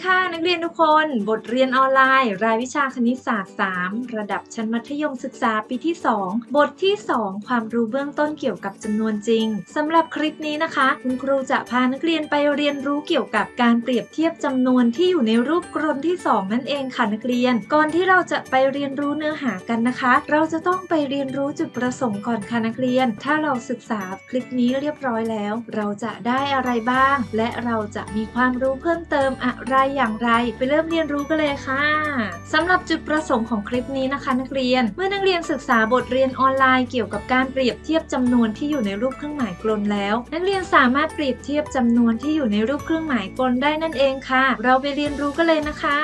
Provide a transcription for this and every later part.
วัสดีค่ะนั กเรียนทุกคน บทเรียนออนไลน์ รายวิชาคณิตศาสตร์ 3 ระดับชั้นมัธยมศึกษาปีที่ 2 บทที่ 2 ความรู้เบื้องต้นเกี่ยวกับจำนวนจริงสำหรับคลิปนี้นะคะ คุณครูจะพานักเรียนไปเรียนรู้เกี่ยวกับการเปรียบเทียบจำนวนที่อยู่ในรูปกรนที่ 2 นั่นเองค่ะนักเรียน ก่อนที่เราจะไปเรียนรู้เนื้อหากันนะคะ เราจะต้องไปเรียนรู้จุดประสงค์ก่อนค่ะนักเรียน ถ้าเราศึกษาคลิปนี้เรียบร้อยแล้ว เราจะได้อะไรบ้าง และเราจะมีความรู้เพิ่มเติมอะไรอย่างไรไปเริ่มเรียนรู้กันเลยค่ะสำหรับจุดประสงค์ของคลิปนี้นะคะนักเรียน เมื่อนักเรียนศึกษาบทเรียนออนไลน์เกี่ยวกับการเปรียบเทียบจำนวนที่อยู่ในรูปเครื่องหมายกลนแล้ว นักเรียนสามารถเปรียบเทียบจำนวนที่อยู่ในรูปเครื่องหมายกลได้นั่นเองค่ะ เราไปเรียนรู้กันเลยนะคะ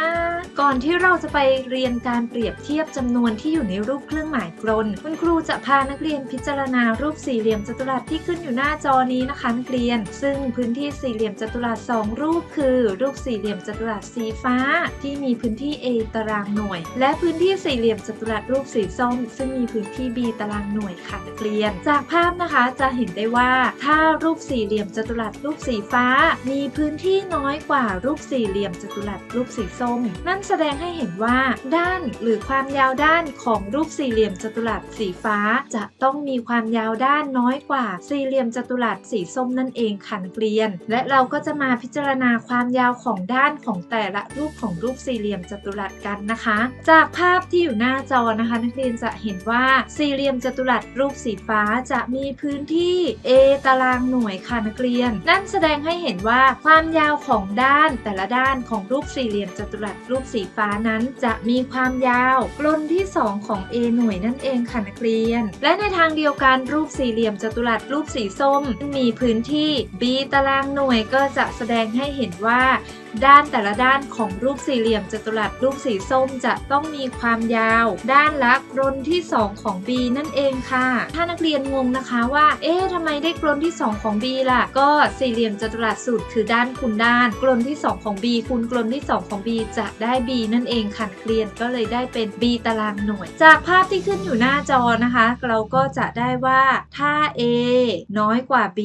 ก่อนที่เราจะไปเรียนการเปรียบเทียบจำนวนที่อยู่ในรูปเครื่องหมายกลน คุณครูจะพานักเรียนพิจารณารูปสี่เหลี่ยมจัตุรัสที่ขึ้นอยู่หน้าจอนี้นะคะนักเรียน ซึ่งพื้นที่สี่เหลี่ยมจัตุรัสสองรูปคือ รูปสี่เหลี่ยมจัตุรัสสีฟ้าที่มีพื้นที่ A ตารางหน่วย และพื้นที่สี่เหลี่ยมจัตุรัสรูปสีส้ม ซึ่งมีพื้นที่ B ตารางหน่วยค่ะนักเรียน จากภาพนะคะจะเห็นได้ว่า ถ้ารูปสี่เหลี่ยมจัตุรัสรูปสีฟ้า มีพื้นที่น้อยกว่ารูปสี่เหลี่ยมจัตุรัสรูปสีส้ม นั่นแสดงให้เห็นว่า ด้านหรือความยาวด้านของรูปสี่เหลี่ยมจัตุรัสสีฟ้า จะต้องมีความยาวด้านน้อยกว่าสี่เหลี่ยมจัตุรัสสีส้มนั่นเองค่ะนักเรียน และเราก็จะมาพิจารณาความยาวของด้านของแต่แต่ละรูปของรูปสี่เหลี่ยมจัตุรัสกันนะคะ จากภาพที่อยู่หน้าจอนะคะ นักเรียนจะเห็นว่าสี่เหลี่ยมจัตุรัสรูปสีฟ้าจะมีพื้นที่ A ตารางหน่วยค่ะนักเรียน นั่นแสดงให้เห็นว่าความยาวของด้านแต่ละด้านของรูปสี่เหลี่ยมจัตุรัสรูปสีฟ้านั้น จะมีความยาวกลนที่ 2 ของ A หน่วยนั่นเองค่ะนักเรียน และในทางเดียวกันรูปสี่เหลี่ยมจัตุรัสรูปสีส้ม มีพื้นที่ B ตารางหน่วยก็จะแสดงให้เห็นว่า ด้านแต่ละด้านของรูปสี่เหลี่ยมจัตุรัสรูปสีส้มจะต้องมีความยาว ด้านละกลนที่ 2 ของ B นั่นเองค่ะ ถ้านักเรียนงงนะคะว่า เอ๊ะทำไมได้กลนที่ 2 ของ B ล่ะ ก็สี่เหลี่ยมจัตุรัสสูตรคือด้านคูณด้านกลนที่ 2 ของ B คูณกลนที่ 2 ของ B จะได้ B นั่นเองค่ะนักเรียนก็เลยได้เป็น B ตารางหน่วย จากภาพที่ขึ้นอยู่หน้าจอนะคะ เราก็จะได้ว่าถ้า A น้อยกว่า B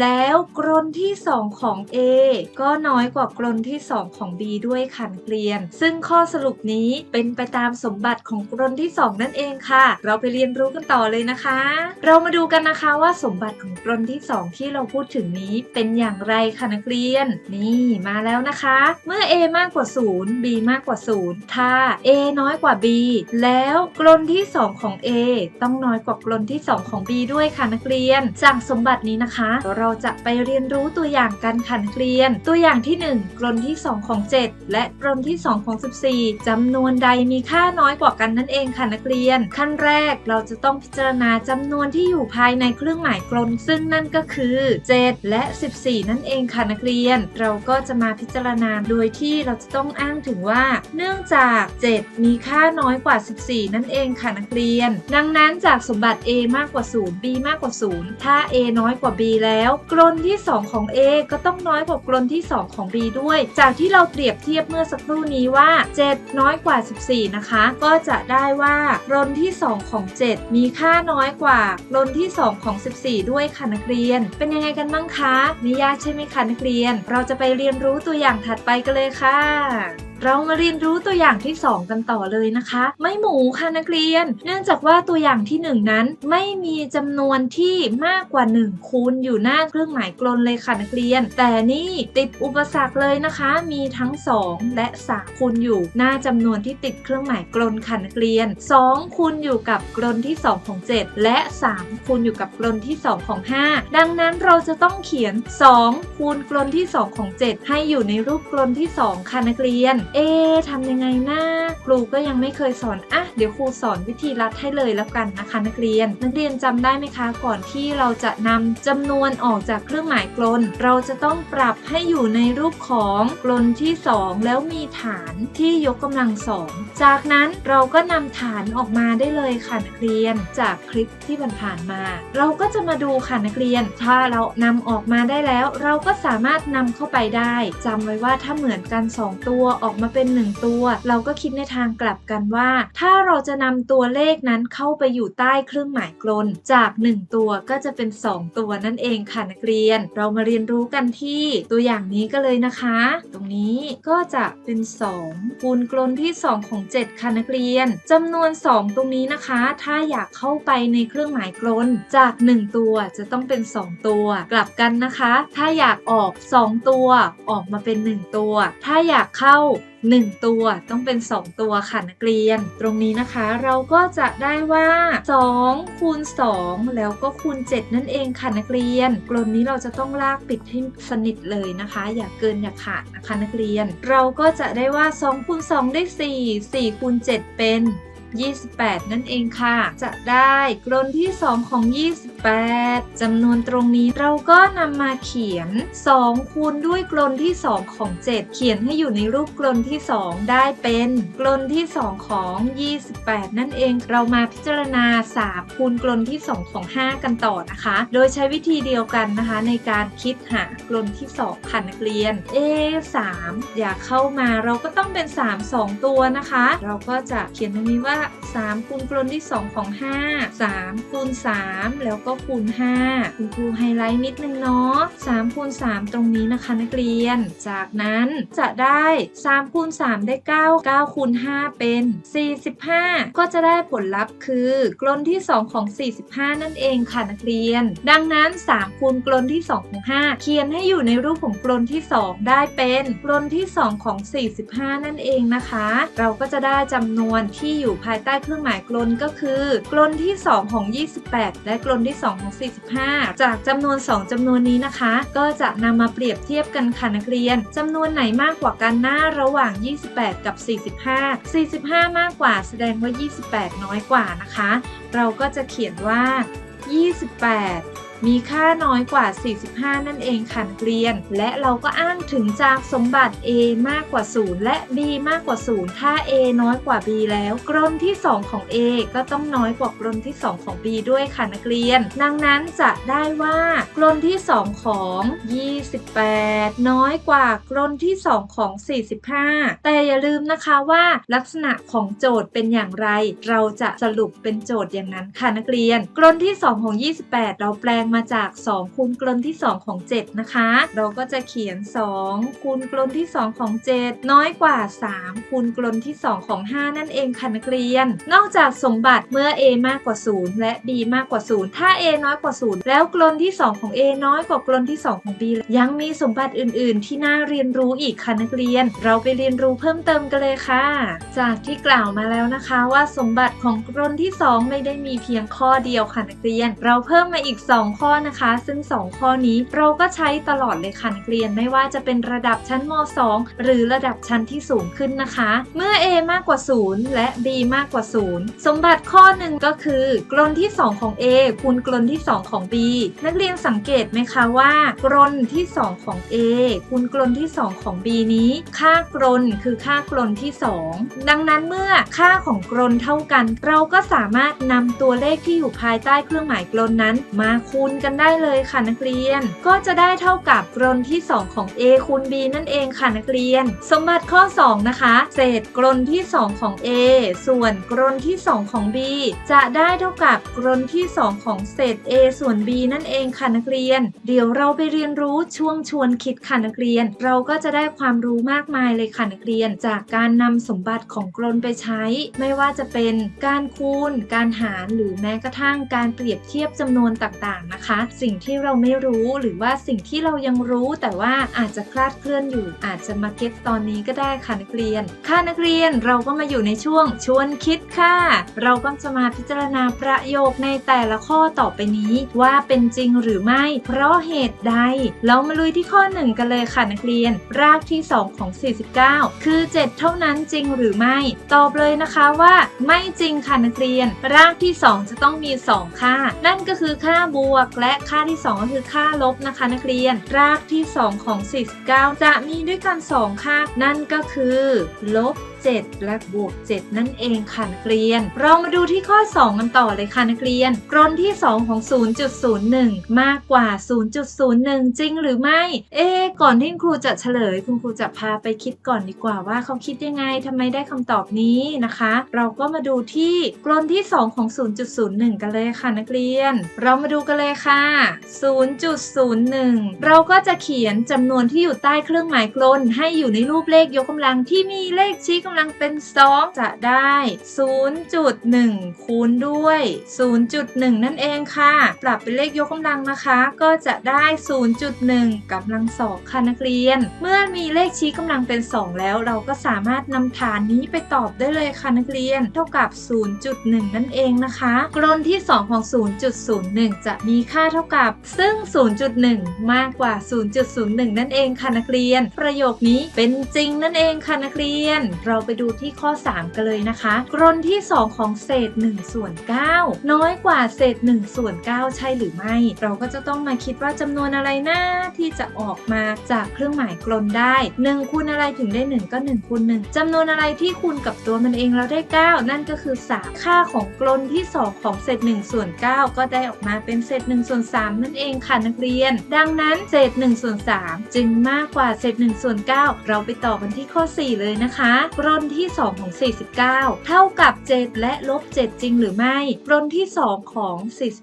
แล้วกลนที่ 2 ของ A ก็น้อยกว่ากลนที่2 ของ B ด้วยค่ะนักเรียน ซึ่งข้อสรุปนี้เป็นไปตามสมบัติของกลนที่ 2 นั่นเองค่ะ เราไปเรียนรู้กันต่อเลยนะคะ เรามาดูกันนะคะว่าสมบัติของกลนที่ 2 ที่เราพูดถึงนี้เป็นอย่างไรค่ะนักเรียน นี่มาแล้วนะคะ เมื่อ A มากกว่า 0 B มากกว่า 0 ถ้า A น้อยกว่า B แล้วกลนที่ 2 ของ A ต้องน้อยกว่ากลนที่ 2 ของ B ด้วยค่ะนักเรียน จากสมบัตินี้นะคะ เราจะไปเรียนรู้ตัวอย่างกันค่ะนักเรียน ตัวอย่างที่ 1 กลนที่ 2 ของ 7 และกลนที่ 2 ของ 14จำนวนใดมีค่าน้อยกว่ากันนั่นเองค่ะนักเรียน ขั้นแรกเราจะต้องพิจารณาจำนวนที่อยู่ภายในเครื่องหมายกลนซึ่งนั่นก็คือ 7 และ 14 นั่นเองค่ะนักเรียน เราก็จะมาพิจารณาโดยที่เราจะต้องอ้างถึงว่า เนื่องจาก 7 มีค่าน้อยกว่า 14 นั่นเองค่ะนักเรียน ดังนั้นจากสมบัติ A มากกว่า 0 B มากกว่า 0 ถ้า A น้อยกว่า B แล้ว กลนที่ 2 ของ A ก็ต้องน้อยกว่ากลนที่ 2 ของ B ด้วยจากที่เราเปรียบเทียบเมื่อสักครู่นี้ว่า 7 น้อยกว่า 14 นะคะ ก็จะได้ว่ารนที่ 2 ของ 7 มีค่าน้อยกว่ารนที่ 2 ของ 14 ด้วยค่ะนักเรียน เป็นยังไงกันบ้างคะไม่ยากใช่ไหมคะนักเรียน เราจะไปเรียนรู้ตัวอย่างถัดไปกันเลยค่ะ เรามาเรียนรู้ตัวอย่างที่ 2 กันต่อเลยนะคะ ไม่หมูค่ะนักเรียน เนื่องจากว่าตัวอย่างที่ 1 นั้น ไม่มีจำนวนที่มากกว่า 1 คูณอยู่หน้าเครื่องหมายกลนเลยค่ะนักเรียน แต่นี่ติดอุปสรรคเลยนะคะ มีทั้ง 2 และ 3 คูณอยู่หน้าจำนวนที่ติดเครื่องหมายกลนค่ะนักเรียน 2 คูณอยู่กับกลนที่ 2 ของ 7 และ 3 คูณอยู่กับกลนที่ 2 ของ 5 ดังนั้นเราจะต้องเขียน 2 คูณกลนที่ 2 ของ 7 ให้อยู่ในรูปกลนที่ 2 ค่ะนักเรียนเอ๊ทำยังไงนะครูก็ยังไม่เคยสอนอะเดี๋ยวครูสอนวิธีรัดให้เลยแล้วกันนะคะ นักเรียน นักเรียนจำได้ไหมคะก่อนที่เราจะนำจำนวนออกจากเครื่องหมายกลน เราจะต้องปรับให้อยู่ในรูปของกลนที่ 2 แล้วมีฐานที่ยกกำลังสองจากนั้นเราก็นำฐานออกมาได้เลยค่ะนักเรียนจากคลิปที่ผ่านๆมา เราก็จะมาดูค่ะนักเรียน ถ้าเรานำออกมาได้แล้ว เราก็สามารถนำเข้าไปได้จำไว้ว่าถ้าเหมือนกัน 2 ตัวออกมาเป็น 1 ตัว เราก็คิดในทางกลับกันว่า ถ้าเราจะนำตัวเลขนั้นเข้าไปอยู่ใต้เครื่องหมายกลน จาก 1 ตัวก็จะเป็น 2 ตัวนั่นเองค่ะนักเรียน เรามาเรียนรู้กันที่ตัวอย่างนี้ก็เลยนะคะ ตรงนี้ก็จะเป็น 2 คูณกลนที่ 2 ของ 7 ค่ะนักเรียนจำนวน 2 ตรงนี้นะคะ ถ้าอยากเข้าไปในเครื่องหมายกลน จาก 1 ตัวจะต้องเป็น 2 ตัว กลับกันนะคะ ถ้าอยากออก 2 ตัว ออกมาเป็น 1 ตัว ถ้าอยากเข้า1 ตัวต้องเป็น 2 ตัวค่ะนักเรียน ตรงนี้นะคะเราก็จะได้ว่า2คูณ2แล้วก็คูณ 7 นั่นเองค่ะนักเรียน กลนนี้เราจะต้องลากปิดให้สนิทเลยนะคะ อย่าเกินอย่าขาดนะคะนักเรียน เราก็จะได้ว่า2คูณ2ได้ 4 4คูณ7เป็น 28 นั่นเองค่ะ จะได้กลนที่ 2 ของ 28จำนวนตรงนี้เราก็นำมาเขียน 2 คูณด้วยกลนที่ 2 ของ 7 เขียนให้อยู่ในรูปกลนที่ 2 ได้เป็นกลนที่ 2 ของ 28 นั่นเอง เรามาพิจารณา 3 คูณกลนที่ 2 ของ 5 กันต่อนะคะ โดยใช้วิธีเดียวกันนะคะ ในการคิดหากลนที่ 2 ค่ะนักเรียน A 3อยากเข้ามาเราก็ต้องเป็น 3 2 ตัวนะคะ เราก็จะเขียนตรงนี้ว่า3คูณกลนที่ 2 ของ 5 3คูณ3 แล้วก็คูณ 5 คุณครูไฮไลท์นิดนึงเนาะ3คูณ3ตรงนี้นะคะนักเรียน จากนั้นจะได้3คูณ3ได้ 9 9คูณ5เป็น 45 ก็จะได้ผลลัพธ์คือกลนที่ 2 ของ 45 นั่นเองค่ะนักเรียน ดังนั้น3คูณกลนที่ 2 ของ 5 เขียนให้อยู่ในรูปของกลนที่ 2 ได้เป็นกลนที่ 2 ของ 45 นั่นเองนะคะ เราก็จะได้จำนวนที่อยู่ภายใต้เครื่องหมายกลนก็คือ กลนที่ 2 ของ 28 และกลนที่ 2 ของ 45 จากจำนวน 2จำนวนนี้นะคะ ก็จะนำมาเปรียบเทียบกันค่ะนักเรียนจำนวนไหนมากกว่ากันหน้าระหว่าง 28 กับ 45 45 มากกว่าแสดงว่า 28 น้อยกว่านะคะ เราก็จะเขียนว่า 28 มีค่าน้อยกว่า 45 นั่นเองค่ะนักเรียน และเราก็อ้างถึงจากสมบัติ A มากกว่า 0 และ B มากกว่า 0 ถ้า A น้อยกว่า B แล้วกลนที่ 2 ของ A ก็ต้องน้อยกว่ากลนที่ 2 ของ B ด้วยค่ะนักเรียน ดังนั้นจะได้ว่ากลนที่ 2 ของ 28 น้อยกว่ากลนที่ 2 ของ 45 แต่อย่าลืมนะคะว่าลักษณะของโจทย์เป็นอย่างไร เราจะสรุปเป็นโจทย์อย่างนั้นค่ะนักเรียนกลนที่ 2 ของ 28 เราแปลงมาจาก 2 คูณกลนที่ 2 ของ 7 นะคะ เราก็จะเขียน 2 คูณกลนที่ 2 ของ 7 น้อยกว่า 3 คูณกลนที่ 2 ของ 5 นั่นเองค่ะนักเรียน นอกจากสมบัติเมื่อ a มากกว่า 0 และ b มากกว่า 0 ถ้า a น้อยกว่า 0 แล้วกลนที่ 2 ของ a น้อยกว่ากลนที่ 2 ของ b ยังมีสมบัติอื่น ๆ ที่น่าเรียนรู้อีกค่ะนักเรียน เราไปเรียนรู้เพิ่มเติมกันเลยค่ะ จากที่กล่าวมาแล้วนะคะว่าสมบัติของกลนที่ 2 ไม่ได้มีเพียงข้อเดียวค่ะนักเรียน เราเพิ่มมาอีก 2ข้อนะคะ ซึ่ง 2 ข้อนี้เราก็ใช้ตลอดเลยค่ะนักเรียนไม่ว่าจะเป็นระดับชั้นม 2 หรือระดับชั้นที่สูงขึ้นนะคะ เมื่อ a มากกว่า 0 และ b มากกว่า 0 สมบัติข้อหนึ่งก็คือกลนที่ 2 ของ a คูณกลนที่ 2 ของ b นักเรียนสังเกตไหมคะว่า กลนที่ 2 ของ a คูณกลนที่ 2 ของ b นี้ ค่ากลนคือค่ากลนที่ 2 ดังนั้นเมื่อค่าของกลนเท่ากัน เราก็สามารถนำตัวเลขที่อยู่ภายใต้เครื่องหมายกลนนั้นมาคูณกันได้เลยค่ะนักเรียน ก็จะได้เท่ากับกลนที่ 2 ของ a คูณ b นั่นเองค่ะนักเรียน สมบัติข้อ 2 นะคะ เศษกลนที่ 2 ของ a ส่วนกลนที่ 2 ของ b จะได้เท่ากับกลนที่ 2 ของเศษ a ส่วน b นั่นเองค่ะนักเรียน เดี๋ยวเราไปเรียนรู้ช่วงชวนคิดค่ะนักเรียน เราก็จะได้ความรู้มากมายเลยค่ะนักเรียน จากการนำสมบัติของกลนไปใช้ ไม่ว่าจะเป็นการคูณ การหารหรือแม้กระทั่งการเปรียบเทียบจำนวนต่างๆนะคะสิ่งที่เราไม่รู้หรือว่าสิ่งที่เรายังรู้ แต่ว่าอาจจะคลาดเคลื่อนอยู่ อาจจะมาเก็ตตอนนี้ก็ได้ค่ะนักเรียน ค่ะนักเรียนเราก็มาอยู่ในช่วงชวนคิดค่ะ เราก็จะมาพิจารณาประโยคในแต่ละข้อต่อไปนี้ว่าเป็นจริงหรือไม่ เพราะเหตุใด เรามาลุยที่ข้อ 1 กันเลยค่ะนักเรียน รากที่ 2 ของ 49 คือ 7 เท่านั้นจริงหรือไม่ ตอบเลยนะคะว่า ไม่จริงค่ะนักเรียน รากที่ 2 จะต้องมี 2 ค่า นั่นก็คือค่าบวกและค่าที่ 2 ก็คือค่าลบนะคะนักเรียน รากที่ 2 ของ 49 จะมีด้วยกัน 2 ค่า นั่นก็คือ ลบ 7 และบวก 7 นั่นเองค่ะนักเรียน เรามาดูที่ข้อ 2 กันต่อเลยค่ะนักเรียน กรนที่ 2 ของ 0.01 มากกว่า 0.01 จริงหรือไม่ เอ๊ก่อนที่คุณครูจะเฉลย คุณครูจะพาไปคิดก่อนดีกว่าว่าเขาคิดยังไงทำไมได้คำตอบนี้นะคะ เราก็มาดูที่กรนที่ 2 ของ 0.01 กันเลยค่ะนักเรียน เรามาดูกันเลยค่ะ 0.01 เราก็จะเขียนจำนวนที่อยู่ใต้เครื่องหมายกลนให้อยู่ในรูปเลขยกกำลังที่มีเลขชี้กำลังเป็น 2 จะได้ 0.1 คูณด้วย 0.1 นั่นเองค่ะ ปรับเป็นเลขยกกำลังนะคะ ก็จะได้ 0.1กำลังสองค่ะนักเรียน เมื่อมีเลขชี้กำลังเป็น 2 แล้ว เราก็สามารถนำฐานนี้ไปตอบได้เลยค่ะนักเรียน เท่ากับ 0.1 นั่นเองนะคะกรนที่ 2 ของ 0.01 จะมีค่าเท่ากับ ซึ่ง 0.1 มากกว่า 0.01 นั่นเองค่ะนักเรียน ประโยคนี้เป็นจริงนั่นเองค่ะนักเรียน เราไปดูที่ข้อ 3 กันเลยนะคะ กรนที่ 2 ของเศษ1ส่วน9น้อยกว่าเศษ1ส่วน9ใช่หรือไม่ เราก็จะต้องมาคิดว่าจำนวนอะไรนะ ที่จะออกมาจากเครื่องหมายกลนได้ 1คูณอะไรถึงได้ 1 ก็1คูณ1จำนวนอะไรที่คูณกับตัวมันเองเราได้ 9 นั่นก็คือ 3 ค่าของกลนที่ 2 ของเศษ1ส่วน9ก็ได้ออกมาเป็นเศษ1ส่วน3นั่นเองค่ะนักเรียน ดังนั้นเศษ1ส่วน3จึงมากกว่าเศษ1ส่วน9เราไปต่อกันที่ข้อ 4 เลยนะคะกรลนที่ 2 ของ 49 เท่ากับ 7 และลบ 7 จริงหรือไม่กลนที่ 2 ของ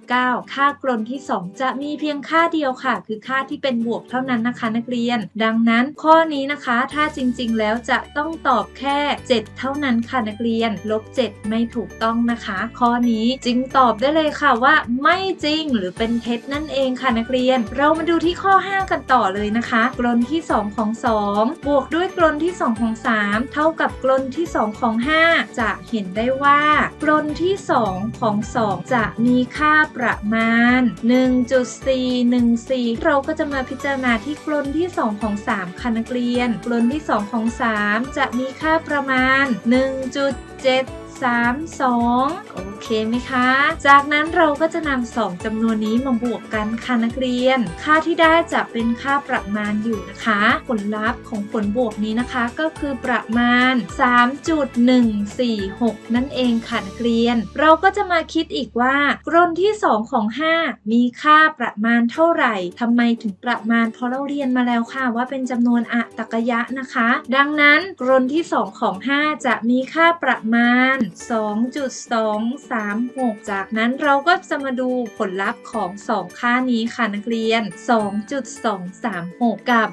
49 ค่ากลนที่ 2 จะมีเพียงค่าเดียวค่ะ คือค่าที่เป็นบวกเท่านั้นนะคะนักเรียน ดังนั้นข้อนี้นะคะถ้าจริงๆ แล้วจะต้องตอบแค่ 7 เท่านั้นค่ะนักเรียน ลบ 7 ไม่ถูกต้องนะคะ ข้อนี้จึงตอบได้เลยค่ะว่า ไม่จริงหรือเป็นเท็จนั่นเองค่ะนักเรียน เรามาดูที่ข้อ 5 กันต่อเลยนะคะกลนที่ 2 ของ 2 บวกด้วยกลนที่ 2 ของ 3 เท่ากับกลนที่ 2 ของ 5 จะเห็นได้ว่ากลนที่ 2 ของ 2 จะมีค่าประมาณ 1.414 เราก็จะมาพิจารณาที่กลนที่ 2 ของ 3ค่ะนักเรียน กลนที่ 2 ของ 3 จะมีค่าประมาณ 1.7 3 2 โอเคไหมคะ จากนั้นเราก็จะนำสองจำนวนนี้มาบวกกันค่ะนักเรียน ค่าที่ได้จะเป็นค่าประมาณอยู่นะคะ ผลลัพธ์ของผลบวกนี้นะคะก็คือประมาณ 3.146 นั่นเองค่ะนักเรียน เราก็จะมาคิดอีกว่ากรนที่ 2 ของ 5 มีค่าประมาณเท่าไหร่ทำไมถึงประมาณเพราะเราเรียนมาแล้วค่ะว่าเป็นจำนวนอะตกยะนะคะ ดังนั้นกรนที่ 2 ของ 5 จะมีค่าประมาณ2.236 จากนั้นเราก็จะมาดูผลลัพธ์ของ 2 ค่านี้ค่ะนักเรียน 2.236 กับ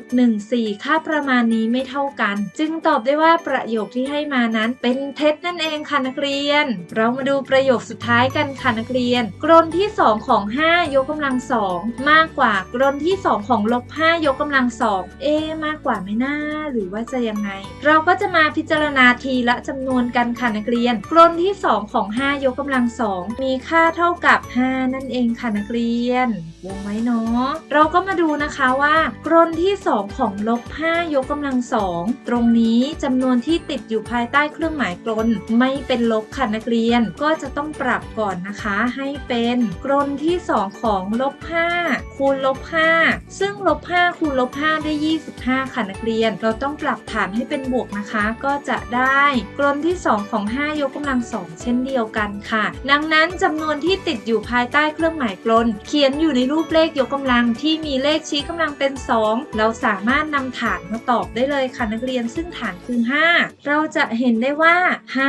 3.14 ค่าประมาณนี้ไม่เท่ากัน จึงตอบได้ว่าประโยคที่ให้มานั้นเป็นเท็จนั่นเองค่ะนักเรียน เรามาดูประโยคสุดท้ายกันค่ะนักเรียน กรนที่ 2 ของ 5 ยกกำลัง 2 มากกว่ากรนที่ 2 ของลบ 5 ยกกำลัง 2 เอ๊มากกว่าไหม่น่าหรือว่าจะยังไง เราก็จะมาพิจารณาทีละจำนวนกันค่ะนักเรียน กลนที่ 2 ของ 5 ยกกำลัง 2 มีค่าเท่ากับ 5 นั่นเองค่ะนักเรียน วงไว้เนาะเราก็มาดูนะคะว่ากรนที่ 2 ของลบ5ยกกำลัง2ตรงนี้จำนวนที่ติดอยู่ภายใต้เครื่องหมายกลนไม่เป็นลบค่ะนักเรียนก็จะต้องปรับก่อนนะคะ ให้เป็นกรนที่ 2 ของลบ5คูณลบ5ซึ่งลบ5คูณลบ5ได้ 25 ค่ะนักเรียน เราต้องปรับฐานให้เป็นบวกนะคะ ก็จะได้กรนที่ 2 ของ 5 ยกกำลัง2เช่นเดียวกันค่ะ ดังนั้นจำนวนที่ติดอยู่ภายใต้เครื่องหมายกลนเขียนอยู่ในรููปเลขยกกำลังที่มีเลขชี้กำลังเป็น 2 เราสามารถนำฐานมาตอบได้เลยค่ะนักเรียนซึ่งฐานคือ 5 เราจะเห็นได้ว่า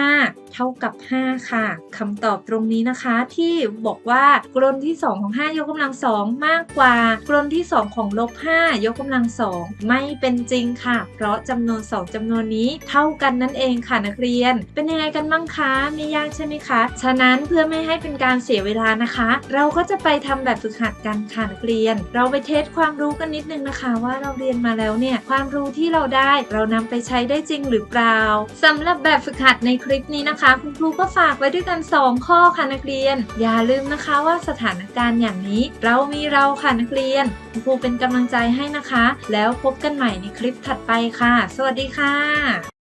5 เท่ากับ 5 ค่ะคำตอบตรงนี้นะคะที่บอกว่ากรนที่ 2 ของ 5 ยกกำลัง2มากกว่ากรนที่ 2 ของลบ 5 ยกกำลัง2ไม่เป็นจริงค่ะ เพราะจำนวน 2จำนวนนี้เท่ากันนั่นเองค่ะนักเรียน เป็นยังไงกันบ้างคะไม่ยากใช่ไหมคะ ฉะนั้นเพื่อไม่ให้เป็นการเสียเวลานะคะ เราก็จะไปทำแบบฝึกหัดกันค่ะนักเรียน เราไปเทสความรู้กันนิดนึงนะคะ ว่าเราเรียนมาแล้วเนี่ยความรู้ที่เราได้ เรานำไปใช้ได้จริงหรือเปล่าสำหรับแบบฝึกหัดในคลิปนี้นะคะคุณครูก็ฝากไว้ด้วยกัน 2 ข้อค่ะนักเรียน อย่าลืมนะคะว่าสถานการณ์อย่างนี้ เรามีเราค่ะนักเรียน คุณครูเป็นกำลังใจให้นะคะ แล้วพบกันใหม่ในคลิปถัดไปค่ะ สวัสดีค่ะ